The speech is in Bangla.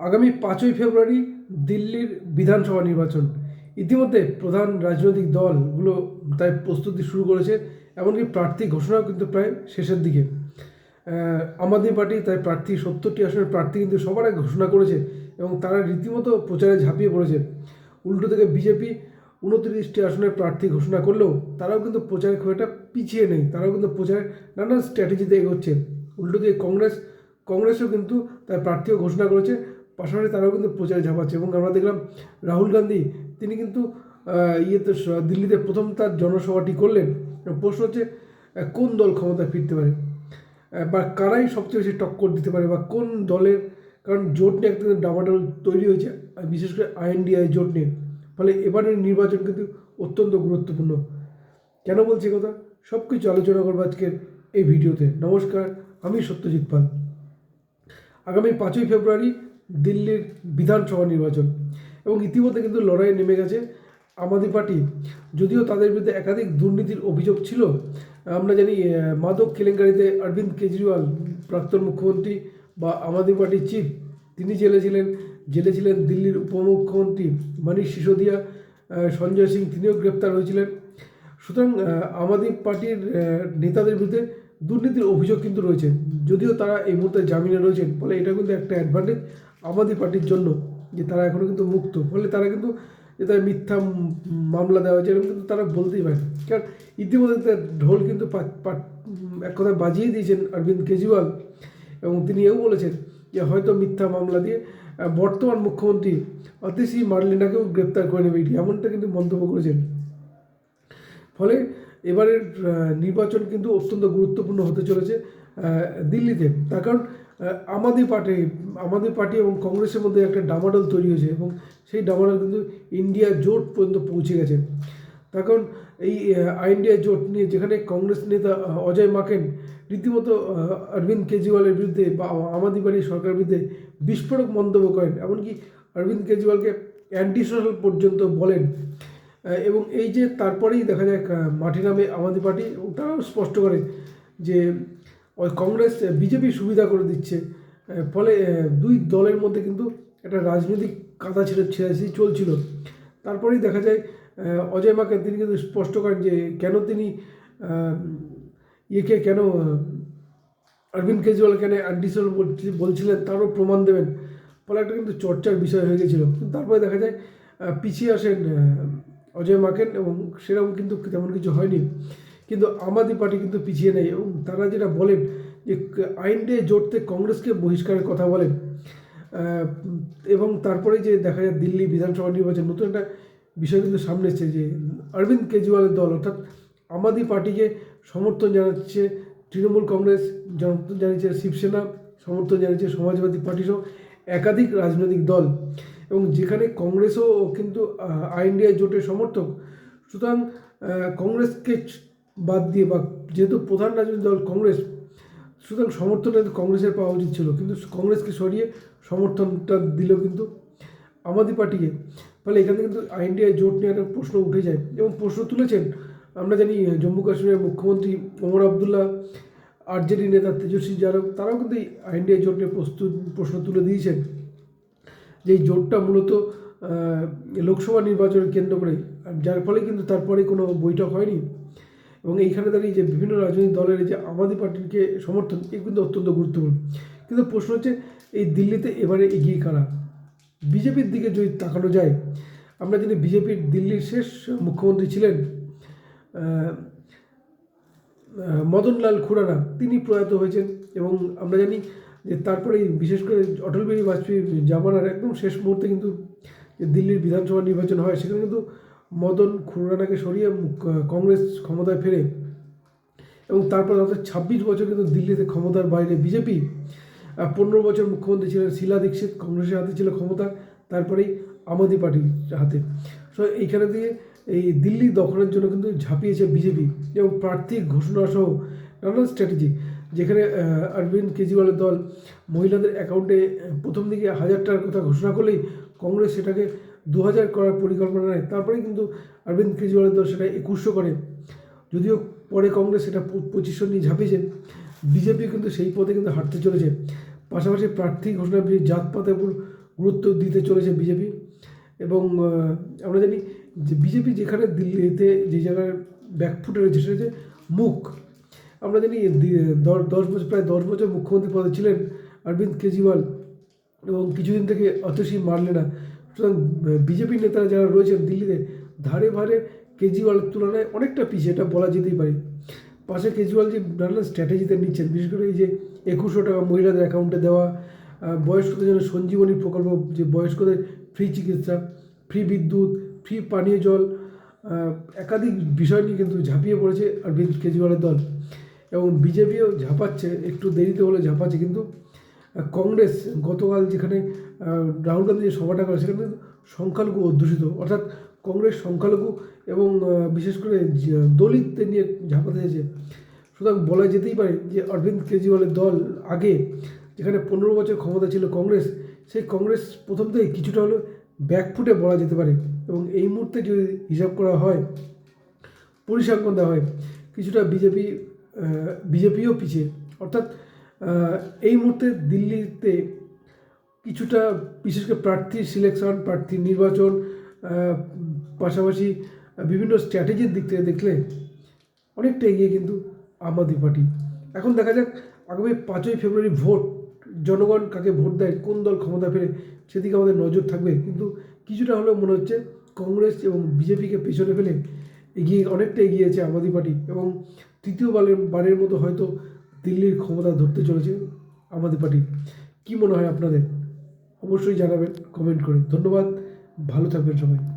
আগামী পাঁচই ফেব্রুয়ারি দিল্লির বিধানসভা নির্বাচন। ইতিমধ্যে প্রধান রাজনৈতিক দলগুলো তাই প্রস্তুতি শুরু করেছে, এমনকি প্রার্থী ঘোষণাও কিন্তু প্রায় শেষের দিকে। আম আদমি পার্টি তাই প্রার্থী সত্তরটি আসনের প্রার্থী কিন্তু সবার আগে ঘোষণা করেছে এবং তারা রীতিমতো প্রচারে ঝাঁপিয়ে পড়েছে। উল্টো থেকে বিজেপি উনত্রিশটি আসনের প্রার্থী ঘোষণা করলেও তারাও কিন্তু প্রচারে খুব একটা পিছিয়ে নেই, তারাও কিন্তু প্রচারে নানান স্ট্র্যাটেজিতে এগোচ্ছে। উল্টো দিকে কংগ্রেস, কংগ্রেসও কিন্তু তার প্রার্থীও ঘোষণা করেছে। পাশাপাশি তারাও কিন্তু প্রচারে ঝাঁপাচ্ছে এবং আমরা দেখলাম রাহুল গান্ধী, তিনি কিন্তু ইয়েতে দিল্লিতে প্রথম তার জনসভাটি করলেন। প্রশ্ন হচ্ছে কোন দল ক্ষমতায় ফিরতে পারে? বা কারাই সবচেয়ে বেশি টক্কর দিতে পারে বা কোন দলের কারণ জোট নিয়ে একটা ডামাডোল তৈরি হয়েছে বিশেষ করে আইএনডিআই জোট নিয়ে। ফলে এবারের নির্বাচন কিন্তু অত্যন্ত গুরুত্বপূর্ণ। কেন বলছি কথা? সব কিছু আলোচনা করব আজকের এই ভিডিওতে। নমস্কার, আমি সত্যজিৎ পাল। আগামী পাঁচই ফেব্রুয়ারি দিল্লির বিধানসভা নির্বাচন। এবং ইতিমধ্যে কিন্তু লড়াইয়ে নেমে গেছে আম আদমি পার্টি। যদিও তাদের বিরুদ্ধে একাধিক দুর্নীতির অভিযোগ ছিল আমরা জানি মাদক কেলেঙ্কারিতে অরবিন্দ কেজরিওয়াল প্রাক্তন মুখ্যমন্ত্রী বা আম আদমি পার্টির চিফ তিনি জেলে ছিলেন। জেলে ছিলেন দিল্লির উপমুখ্যমন্ত্রী মানিক সিসোদিয়া সঞ্জয় সিং তিনিও গ্রেপ্তার হয়েছিলেন। সুতরাং আহ, আম আদমি পার্টির নেতাদের বিরুদ্ধে দুর্নীতির অভিযোগ কিন্তু রয়েছে। যদিও তারা এই মুহূর্তে জামিনে রয়েছেন, ফলে এটা কিন্তু একটা অ্যাডভান্টেজ আদমি পার্টির জন্য যে তারা এখনও কিন্তু মুক্ত। ফলে তারা কিন্তু যে তারা মিথ্যা মামলা দেওয়া হয়েছে, এরকম কিন্তু তারা বলতেই পারে কারণ ইতিমধ্যে তার ঢোল কিন্তু এক কথায় বাজিয়ে দিয়েছেন অরবিন্দ কেজরিওয়াল। এবং তিনি এও বলেছেন যে হয়তো মিথ্যা মামলা দিয়ে বর্তমান মুখ্যমন্ত্রী অতিশি মার্লিনাকেও গ্রেপ্তার করে নেবে এমনটা কিন্তু মন্তব্য করেছেন। ফলে এবারের নির্বাচন কিন্তু অত্যন্ত গুরুত্বপূর্ণ হতে চলেছে দিল্লিতে। তার কারণ আমাদের পার্টি আমাদের পার্টি এবং কংগ্রেসের মধ্যে একটা ডামাডোল তৈরি হয়েছে এবং সেই ডামাডোল কিন্তু ইন্ডিয়া জোট পর্যন্ত পৌঁছে গেছে। তার কারণ, এই ইন্ডিয়া জোট নিয়ে যেখানে কংগ্রেস নেতা অজয় মাকেন রীতিমতো অরবিন্দ কেজরিওয়ালের বিরুদ্ধে বা আম আদমি পার্টির সরকারের বিরুদ্ধে বিস্ফোরক মন্তব্য করেন, এমনকি অরবিন্দ কেজরিওয়ালকে অ্যান্টি সোশ্যাল পর্যন্ত বলেন। এবং এই যে তারপরেই দেখা যায় মাঠে নামে আম আদমি পার্টি তারাও স্পষ্ট করে যে, ওই কংগ্রেস বিজেপি সুবিধা করে দিচ্ছে। ফলে দুই দলের মধ্যে কিন্তু একটা রাজনৈতিক কাদা ছেড়ে ছেড়াছি চলছিল। তারপরেই দেখা যায় অজয় মাকে তিনি কিন্তু স্পষ্ট করেন যে, কেন তিনি ইয়েকে কেন, অরবিন্দ কেজরিওয়াল কেন অ্যান্টিসোল বলছিলেন তারও প্রমাণ দেবেন। ফলে একটা কিন্তু চর্চার বিষয় হয়ে গেছিল। কিন্তু তারপরে দেখা যায় পিছিয়ে আসেন অজয় মাকেন এবং সেরকম কিন্তু তেমন কিছু হয়নি। কিন্তু আম আদমি পার্টি কিন্তু পিছিয়ে নেই এবং তারা যেটা বলেন যে, আইন দিয়ে জোটতে কংগ্রেসকে বহিষ্কারের কথা বলেন। এবং তারপরে যে দেখা যায় দিল্লি বিধানসভা নির্বাচন, নতুন একটা বিষয় কিন্তু সামনে এসেছে যে, অরবিন্দ কেজরিওয়ালের দল, অর্থাৎ আম আদমি পার্টিকে সমর্থন জানাচ্ছে তৃণমূল কংগ্রেস সমর্থন জানিয়েছে শিবসেনা, সমর্থন জানিয়েছে সমাজবাদী পার্টি সহ একাধিক রাজনৈতিক দল। এবং যেখানে কংগ্রেসও কিন্তু আহ, ইন্ডিয়া জোটের সমর্থক সুতরাং কংগ্রেসকে বাদ দিয়ে বা যেহেতু প্রধান রাজনৈতিক দল কংগ্রেস সুতরাং সমর্থনটা কংগ্রেসের পাওয়া উচিত ছিল। কিন্তু কংগ্রেসকে সরিয়ে সমর্থনটা দিল কিন্তু আম আদমি পার্টিকে। ফলে এখানে কিন্তু ইন্ডিয়া জোট নিয়ে একটা প্রশ্ন উঠে যায় এবং প্রশ্ন তুলেছেন আমরা জানি জম্মু কাশ্মীরের মুখ্যমন্ত্রী ওমর আবদুল্লাহ আরজেডি নেতা তেজস্বী যাদব তারাও কিন্তু এই ইন্ডিয়া জোট নিয়ে প্রশ্ন তুলে দিয়েছেন। যে এই জোটটা মূলত লোকসভা নির্বাচনের কেন্দ্র করে, যার ফলে কিন্তু তারপরে কোনো বৈঠক হয়নি। এবং এইখানে দাঁড়িয়ে যে বিভিন্ন রাজনৈতিক দলের যে আম আদমি পার্টিকে সমর্থন, এ কিন্তু অত্যন্ত গুরুত্বপূর্ণ। কিন্তু প্রশ্ন হচ্ছে, এই দিল্লিতে এবারে এগিয়ে কারা? বিজেপির দিকে যদি তাকানো যায়, আমরা যিনি বিজেপির দিল্লির শেষ মুখ্যমন্ত্রী ছিলেন মদনলাল খুরানা, তিনি প্রয়াত হয়েছেন এবং আমরা জানি যে তারপরে বিশেষ করে অটল বিহারী বাজপেয়ী জামানার একদম শেষ মুহূর্তে কিন্তু দিল্লির বিধানসভা নির্বাচন হয়, সেখানে কিন্তু মদন খুরানাকে সরিয়ে কংগ্রেস ক্ষমতায় ফেরে এবং তারপর অর্থাৎ ছাব্বিশ বছর কিন্তু দিল্লিতে ক্ষমতার বাইরে। বিজেপি পনেরো বছর মুখ্যমন্ত্রী ছিলেন, শিলা দীক্ষিত কংগ্রেসের হাতে ছিল ক্ষমতা, তারপরেই আম আদমি পার্টির হাতে। সো এইখানে দিয়ে এই দিল্লি দখলের জন্য কিন্তু ঝাঁপিয়েছে বিজেপি এবং প্রার্থী ঘোষণা সহ নানান স্ট্র্যাটেজি যেখানে অরবিন্দ কেজরিওয়ালের দল মহিলাদের অ্যাকাউন্টে প্রথম দিকে হাজার টাকার কথা ঘোষণা করলেই কংগ্রেস সেটাকে দু হাজার করার পরিকল্পনা নেয়। তারপরেই কিন্তু অরবিন্দ কেজরিওয়ালের দল সেটা একুশশো করে। যদিও পরে কংগ্রেস সেটা পঁচিশশো নিয়ে ঝাঁপিয়েছে, বিজেপি কিন্তু সেই পথে কিন্তু হাঁটতে চলেছে। পাশাপাশি প্রার্থী বিষয়ে জাতপাতের উপর গুরুত্ব দিতে চলেছে বিজেপি। এবং আমরা জানি যে বিজেপি যেখানে দিল্লিতে যে জায়গায় ব্যাকফুটে রয়েছে, সেটা হচ্ছে মুখ। আমরা জানি দশ বছর, প্রায় দশ বছর মুখ্যমন্ত্রী পদে ছিলেন অরবিন্দ কেজরিওয়াল এবং কিছুদিন থেকে অতসী মারলে না। সুতরাং, বিজেপি নেতারা যারা রয়েছেন দিল্লিতে, ধারে ভারে কেজরিওয়ালের তুলনায় অনেকটা পিছিয়ে, এটা বলা যেতেই পারে। পাশে কেজরিওয়াল যে নানান স্ট্র্যাটেজিতে নিচ্ছেন, বিশেষ করে এই যে একুশশো টাকা মহিলাদের অ্যাকাউন্টে দেওয়া বয়স্কদের জন্য সঞ্জীবনী প্রকল্প, যে বয়স্কদের ফ্রি চিকিৎসা, ফ্রি বিদ্যুৎ, ফ্রি পানীয় জল একাধিক বিষয় নিয়ে কিন্তু ঝাঁপিয়ে পড়েছে অরবিন্দ কেজরিওয়ালের দল। এবং বিজেপিও ঝাঁপাচ্ছে, একটু দেরিতে হলে ঝাঁপাচ্ছে, কিন্তু কংগ্রেস গতকাল যেখানে রাহুল গান্ধী যে সভাটা করে, সেখানে সংখ্যালঘু অধ্যুষিত। অর্থাৎ কংগ্রেস সংখ্যালঘু এবং বিশেষ করে দলিতদের নিয়ে ঝাঁপাতে চেয়েছে। সুতরাং বলা যেতেই পারে যে অরবিন্দ কেজরিওয়ালের দল আগে যেখানে পনেরো বছর ক্ষমতা ছিল কংগ্রেস, সেই কংগ্রেস প্রথম থেকে কিছুটা হলেও ব্যাকফুটে বলা যেতে পারে এবং এই মুহূর্তে যদি হিসাব করা হয়, পরিসংখ্যান দেওয়া হয়, কিছুটা বিজেপি বিজেপিও পিছিয়ে অর্থাৎ এই মুহূর্তে দিল্লিতে কিছুটা, বিশেষ করে প্রার্থী সিলেকশন প্রার্থী নির্বাচন পাশাপাশি বিভিন্ন স্ট্র্যাটেজির দিক থেকে দেখলে অনেকটা এগিয়ে কিন্তু আম আদমি পার্টি। এখন দেখা যাক, আগামী পাঁচই ফেব্রুয়ারি ভোট, জনগণ কাকে ভোট দেয়, কোন দল ক্ষমতা ফেরে, সেদিকে আমাদের নজর থাকবে। কিন্তু কিছুটা হলেও মনে হচ্ছে কংগ্রেস এবং বিজেপিকে পেছনে ফেলে এগিয়ে, অনেকটা এগিয়েছে আম আদমি পার্টি এবং তৃতীয়বারের বারের মতো হয়তো দিল্লির ক্ষমতা ধরতে চলেছে আমাদের পার্টি। কী মনে হয় আপনাদের? অবশ্যই জানাবেন, কমেন্ট করে। ধন্যবাদ, ভালো থাকবেন সবাই।